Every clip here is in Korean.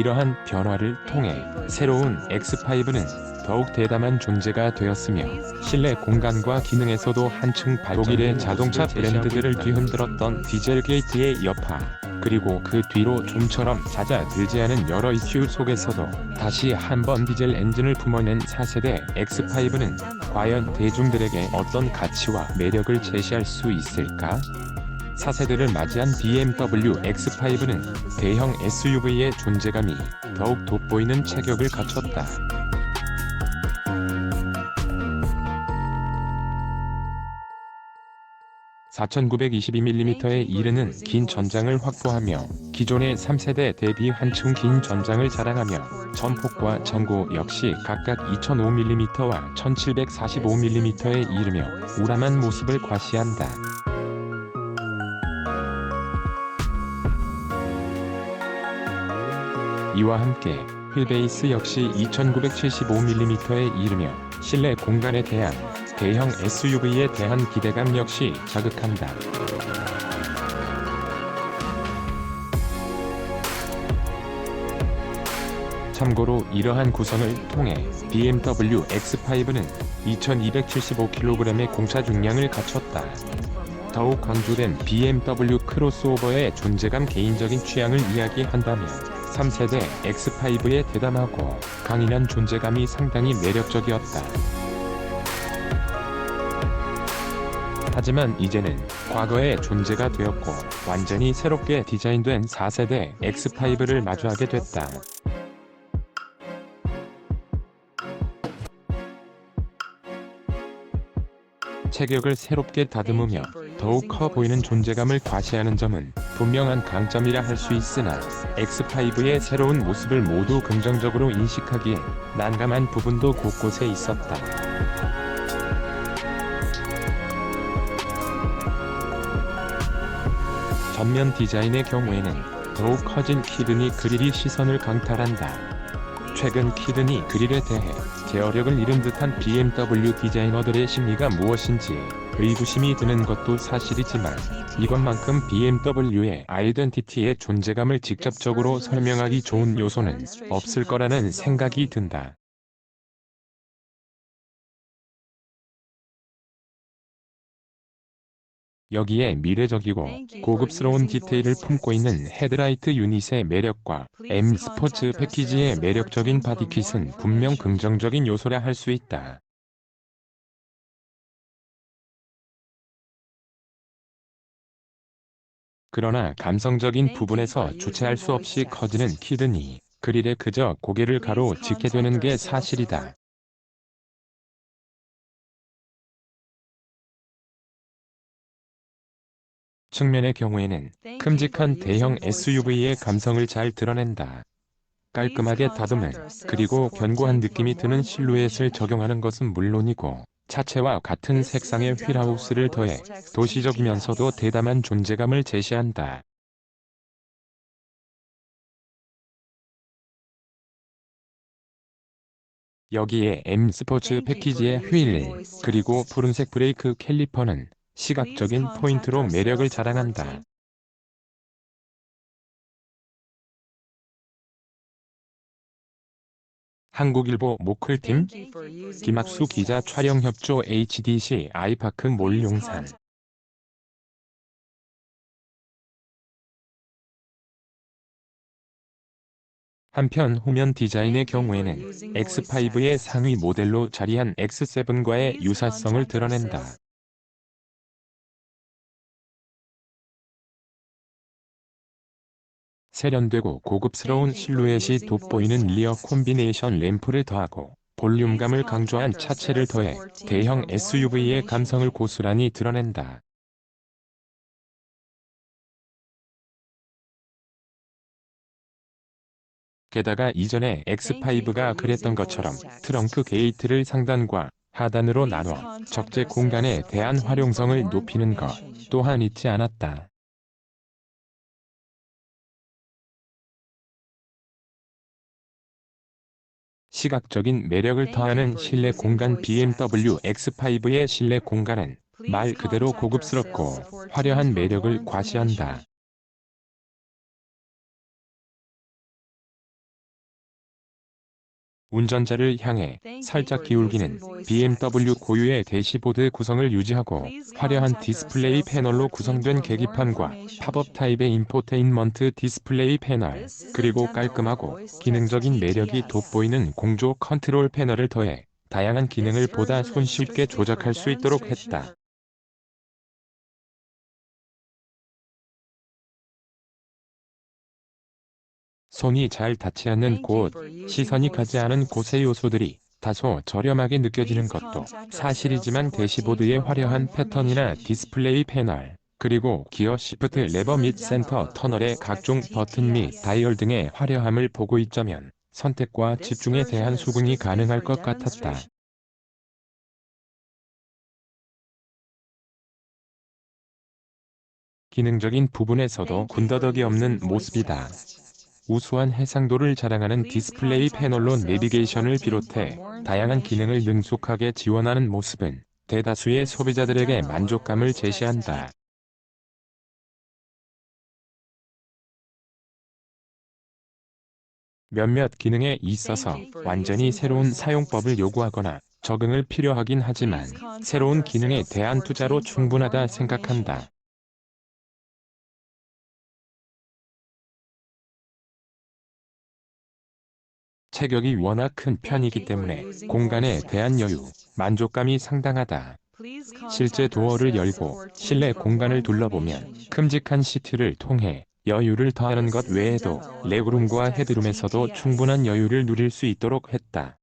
이러한 변화를 통해 새로운 X5는 더욱 대담한 존재가 되었으며 실내 공간과 기능에서도 한층 독일의 자동차 브랜드들을 뒤흔들었던 디젤 게이트의 여파 그리고 그 뒤로 좀처럼 잦아들지 않은 여러 이슈 속에서도 다시 한번 디젤 엔진을 품어낸 4세대 X5는 과연 대중들에게 어떤 가치와 매력을 제시할 수 있을까? 4세대를 맞이한 BMW X5는 대형 SUV의 존재감이 더욱 돋보이는 체격을 갖췄다. (4922mm에) 이르는 긴 전장을 확보하며 기존의 3세대 대비 한층 긴 전장을 자랑하며 전폭과 전고 역시 각각 2005mm와 1745mm에 이르며 우람한 모습을 과시한다. 이와 함께 휠베이스 역시 2975mm에 이르며 실내 공간에 대한 대형 SUV에 대한 기대감 역시 자극한다. 참고로 이러한 구성을 통해 BMW X5는 2275kg의 공차 중량을 갖췄다. 더욱 강조된 BMW 크로스오버의 존재감 개인적인 취향을 이야기한다면 3세대 X5의 대담하고 강인한 존재감이 상당히 매력적이었다. 하지만 이제는 과거의 존재가 되었고 완전히 새롭게 디자인된 4세대 X5를 마주하게 됐다. 체격을 새롭게 다듬으며 더욱 커 보이는 존재감을 과시하는 점은 분명한 강점이라 할 수 있으나 X5의 새로운 모습을 모두 긍정적으로 인식하기에 난감한 부분도 곳곳에 있었다. 전면 디자인의 경우에는 더욱 커진 키드니 그릴이 시선을 강탈한다. 최근 키드니 그릴에 대해 제어력을 잃은 듯한 BMW 디자이너들의 심리가 무엇인지 의구심이 드는 것도 사실이지만 이것만큼 BMW의 아이덴티티의 존재감을 직접적으로 설명하기 좋은 요소는 없을 거라는 생각이 든다. 여기에 미래적이고 고급스러운 디테일을 품고 있는 헤드라이트 유닛의 매력과 M 스포츠 패키지의 매력적인 바디킷은 분명 긍정적인 요소라 할 수 있다. 그러나 감성적인 부분에서 주체할 수 없이 커지는 키드니, 그릴에 그저 고개를 가로짓게 되는 게 사실이다. 측면의 경우에는 큼직한 대형 SUV의 감성을 잘 드러낸다. 깔끔하게 다듬은 그리고 견고한 느낌이 드는 실루엣을 적용하는 것은 물론이고 차체와 같은 색상의 휠하우스를 더해 도시적이면서도 대담한 존재감을 제시한다. 여기에 M 스포츠 패키지의 휠, 그리고 푸른색 브레이크 캘리퍼는 시각적인 포인트로 매력을 자랑한다. 한국일보 모클팀 김학수 기자 촬영 협조 HDC 아이파크 몰 용산. 한편 후면 디자인의 경우에는 X5의 상위 모델로 자리한 X7과의 유사성을 드러낸다. 세련되고 고급스러운 실루엣이 돋보이는 리어 콤비네이션 램프를 더하고 볼륨감을 강조한 차체를 더해 대형 SUV의 감성을 고스란히 드러낸다. 게다가 이전에 X5가 그랬던 것처럼 트렁크 게이트를 상단과 하단으로 나눠 적재 공간에 대한 활용성을 높이는 것 또한 잊지 않았다. 시각적인 매력을 더하는 실내 공간 BMW X5의 실내 공간은 말 그대로 고급스럽고 화려한 매력을 과시한다. 운전자를 향해 살짝 기울기는 BMW 고유의 대시보드 구성을 유지하고 화려한 디스플레이 패널로 구성된 계기판과 팝업 타입의 인포테인먼트 디스플레이 패널, 그리고 깔끔하고 기능적인 매력이 돋보이는 공조 컨트롤 패널을 더해 다양한 기능을 보다 손쉽게 조작할 수 있도록 했다. 손이 잘 닿지 않는 곳, 시선이 가지 않은 곳의 요소들이 다소 저렴하게 느껴지는 것도 사실이지만 대시보드의 화려한 패턴이나 디스플레이 패널, 그리고 기어 시프트 레버 및 센터 터널의 각종 버튼 및 다이얼 등의 화려함을 보고 있자면 선택과 집중에 대한 수긍이 가능할 것 같았다. 기능적인 부분에서도 군더더기 없는 모습이다. 우수한 해상도를 자랑하는 디스플레이 패널로 내비게이션을 비롯해 다양한 기능을 능숙하게 지원하는 모습은 대다수의 소비자들에게 만족감을 제시한다. 몇몇 기능에 있어서 완전히 새로운 사용법을 요구하거나 적응을 필요하긴 하지만 새로운 기능에 대한 투자로 충분하다 생각한다. 체격이 워낙 큰 편이기 때문에 공간에 대한 여유, 만족감이 상당하다. 실제 도어를 열고 실내 공간을 둘러보면 큼직한 시트를 통해 여유를 더하는 것 외에도 레그룸과 헤드룸에서도 충분한 여유를 누릴 수 있도록 했다.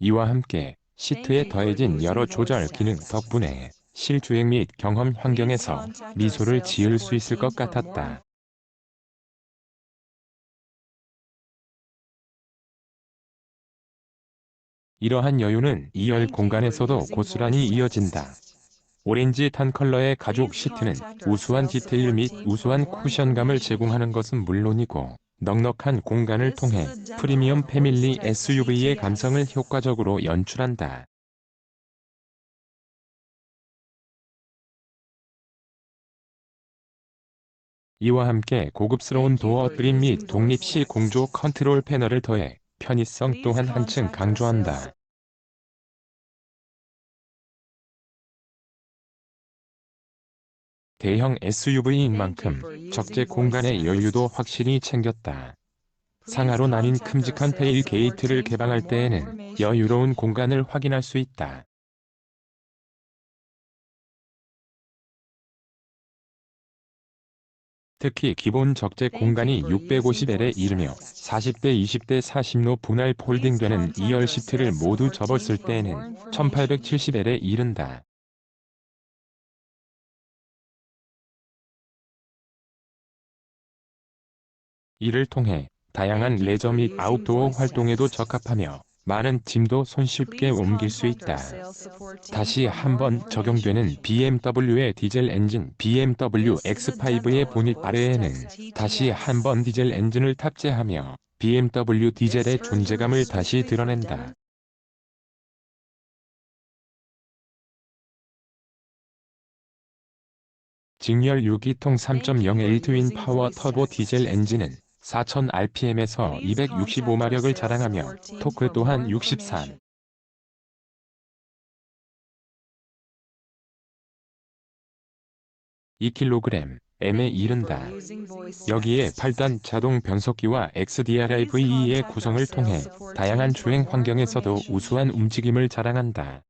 이와 함께 시트에 더해진 여러 조절 기능 덕분에 실주행 및 경험 환경에서 미소를 지을 수 있을 것 같았다. 이러한 여유는 2열 공간에서도 고스란히 이어진다. 오렌지 탄 컬러의 가죽 시트는 우수한 디테일 및 우수한 쿠션감을 제공하는 것은 물론이고 넉넉한 공간을 통해 프리미엄 패밀리 SUV의 감성을 효과적으로 연출한다. 이와 함께 고급스러운 도어 트림 및 독립시 공조 컨트롤 패널을 더해 편의성 또한 한층 강조한다. 대형 SUV인 만큼 적재 공간의 여유도 확실히 챙겼다. 상하로 나뉜 큼직한 테일 게이트를 개방할 때에는 여유로운 공간을 확인할 수 있다. 특히 기본 적재 공간이 650L에 이르며 40대 20대 40로 분할 폴딩되는 2열 시트를 모두 접었을 때에는 1870L에 이른다. 이를 통해 다양한 레저 및 아웃도어 활동에도 적합하며 많은 짐도 손쉽게 옮길 수 있다. 다시 한번 적용되는 BMW의 디젤 엔진 BMW X5의 보닛 아래에는 다시 한번 디젤 엔진을 탑재하며 BMW 디젤의 존재감을 다시 드러낸다. 직렬 6기통 3.0L 트윈 파워 터보 디젤 엔진은 4000rpm에서 265마력을 자랑하며 토크 또한 63. 2kg, M에 이른다. 여기에 8단 자동 변속기와 XDR-VE의 구성을 통해 다양한 주행 환경에서도 우수한 움직임을 자랑한다.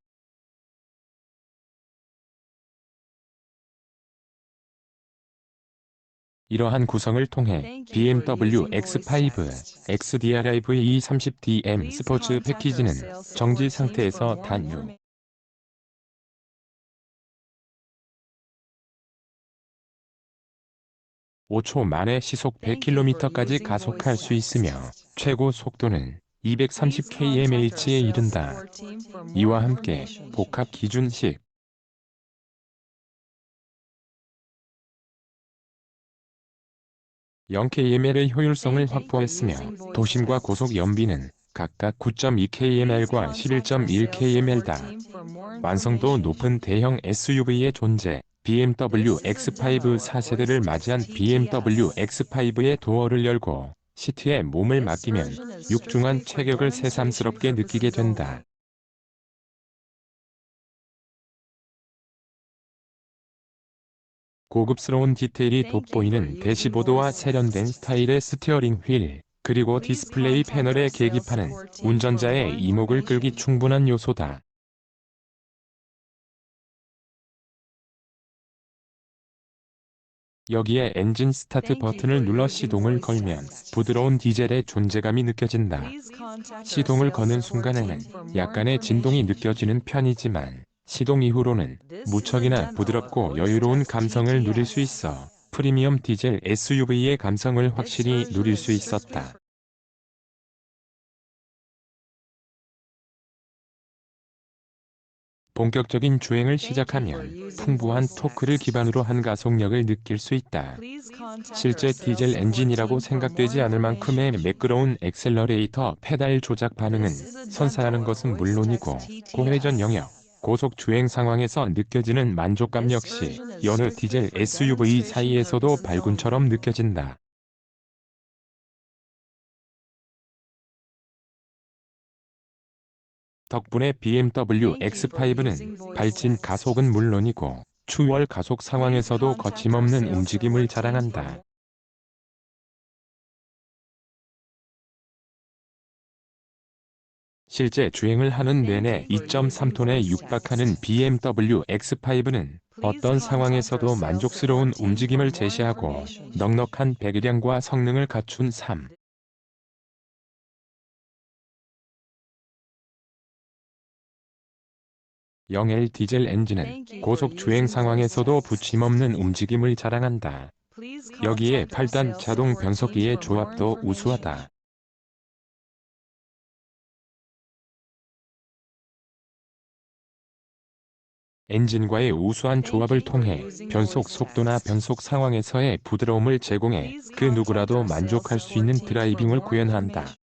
이러한 구성을 통해 BMW X5, XDR-V E30DM 스포츠 패키지는 정지 상태에서 단유. (5초) 만에 시속 100km까지 가속할 수 있으며 최고 속도는 230kmh에 이른다. 이와 함께 복합 기준식 0km의 효율성을 확보했으며 도심과 고속 연비는 각각 9.2km과 11.1km다. 완성도 높은 대형 SUV의 존재, BMW X5 4세대를 맞이한 BMW X5의 도어를 열고 시트에 몸을 맡기면 육중한 체격을 새삼스럽게 느끼게 된다. 고급스러운 디테일이 돋보이는 대시보드와 세련된 스타일의 스티어링 휠, 그리고 디스플레이 패널의 계기판은 운전자의 이목을 끌기 충분한 요소다. 여기에 엔진 스타트 버튼을 눌러 시동을 걸면 부드러운 디젤의 존재감이 느껴진다. 시동을 거는 순간에는 약간의 진동이 느껴지는 편이지만 시동 이후로는 무척이나 부드럽고 여유로운 감성을 누릴 수 있어 프리미엄 디젤 SUV의 감성을 확실히 누릴 수 있었다. 본격적인 주행을 시작하면 풍부한 토크를 기반으로 한 가속력을 느낄 수 있다. 실제 디젤 엔진이라고 생각되지 않을 만큼의 매끄러운 엑셀러레이터 페달 조작 반응은 선사하는 것은 물론이고 고회전 영역, 고속 주행 상황에서 느껴지는 만족감 역시 여느 디젤 SUV 사이에서도 발군처럼 느껴진다. 덕분에 BMW X5는 발진 가속은 물론이고 추월 가속 상황에서도 거침없는 움직임을 자랑한다. 실제 주행을 하는 내내 2.3톤에 육박하는 BMW X5는 어떤 상황에서도 만족스러운 움직임을 제시하고 넉넉한 배기량과 성능을 갖춘 3. 0L 디젤 엔진은 고속 주행 상황에서도 부침없는 움직임을 자랑한다. 여기에 8단 자동 변속기의 조합도 우수하다. 엔진과의 우수한 조합을 통해 변속 속도나 변속 상황에서의 부드러움을 제공해 그 누구라도 만족할 수 있는 드라이빙을 구현한다.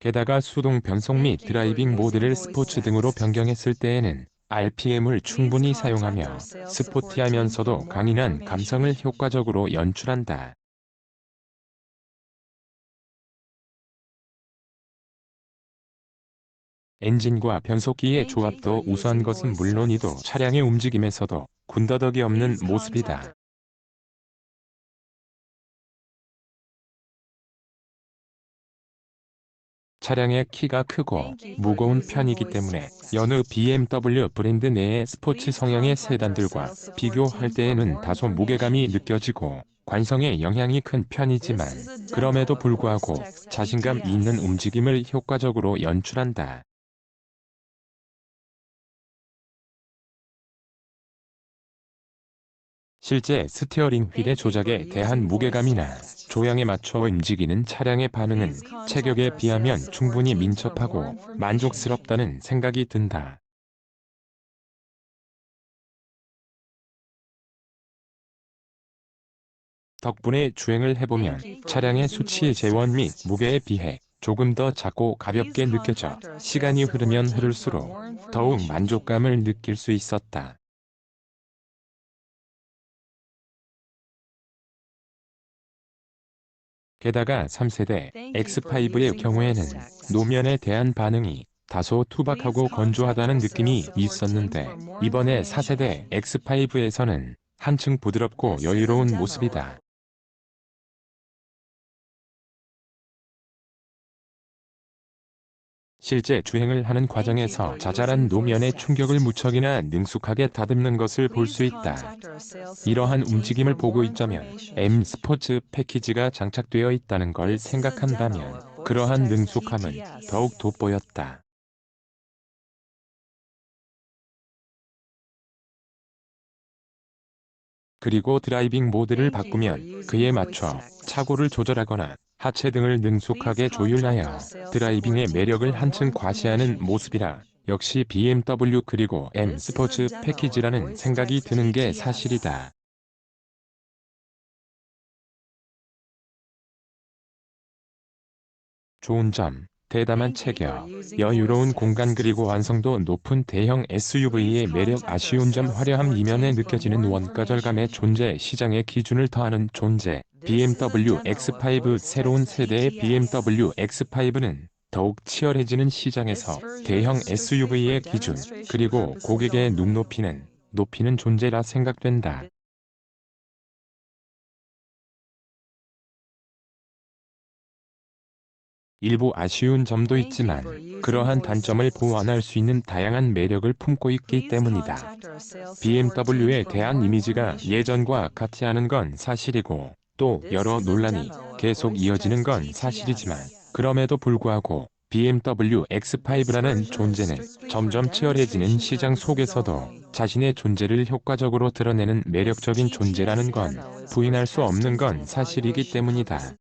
게다가 수동 변속 및 드라이빙 모드를 스포츠 등으로 변경했을 때에는 RPM을 충분히 사용하며 스포티하면서도 강인한 감성을 효과적으로 연출한다. 엔진과 변속기의 조합도 우수한 것은 물론이도 차량의 움직임에서도 군더더기 없는 모습이다. 차량의 키가 크고 무거운 편이기 때문에 여느 BMW 브랜드 내의 스포츠 성향의 세단들과 비교할 때에는 다소 무게감이 느껴지고 관성에 영향이 큰 편이지만 그럼에도 불구하고 자신감 있는 움직임을 효과적으로 연출한다. 실제 스티어링 휠의 조작에 대한 무게감이나 조향에 맞춰 움직이는 차량의 반응은 체격에 비하면 충분히 민첩하고 만족스럽다는 생각이 든다. 덕분에 주행을 해보면 차량의 수치 재원 및 무게에 비해 조금 더 작고 가볍게 느껴져 시간이 흐르면 흐를수록 더욱 만족감을 느낄 수 있었다. 게다가 3세대 X5의 경우에는 노면에 대한 반응이 다소 투박하고 건조하다는 느낌이 있었는데 이번에 4세대 X5에서는 한층 부드럽고 여유로운 모습이다. 실제 주행을 하는 과정에서 자잘한 노면의 충격을 무척이나 능숙하게 다듬는 것을 볼 수 있다. 이러한 움직임을 보고 있자면 M 스포츠 패키지가 장착되어 있다는 걸 생각한다면 그러한 능숙함은 더욱 돋보였다. 그리고 드라이빙 모드를 바꾸면 그에 맞춰 차고를 조절하거나 하체 등을 능숙하게 조율하여 드라이빙의 매력을 한층 과시하는 모습이라. 역시 BMW 그리고 M 스포츠 패키지라는 생각이 드는 게 사실이다. 좋은 점, 대담한 체격, 여유로운 공간 그리고 완성도 높은 대형 SUV의 매력 아쉬운 점 화려함 이면에 느껴지는 원가 절감의 존재 시장의 기준을 더하는 존재 BMW X5 새로운 세대의 BMW X5는 더욱 치열해지는 시장에서 대형 SUV의 기준 그리고 고객의 눈높이는 높이는 존재라 생각된다. 일부 아쉬운 점도 있지만 그러한 단점을 보완할 수 있는 다양한 매력을 품고 있기 때문이다. BMW에 대한 이미지가 예전과 같지 않은 건 사실이고 또 여러 논란이 계속 이어지는 건 사실이지만 그럼에도 불구하고 BMW X5라는 존재는 점점 치열해지는 시장 속에서도 자신의 존재를 효과적으로 드러내는 매력적인 존재라는 건 부인할 수 없는 건 사실이기 때문이다.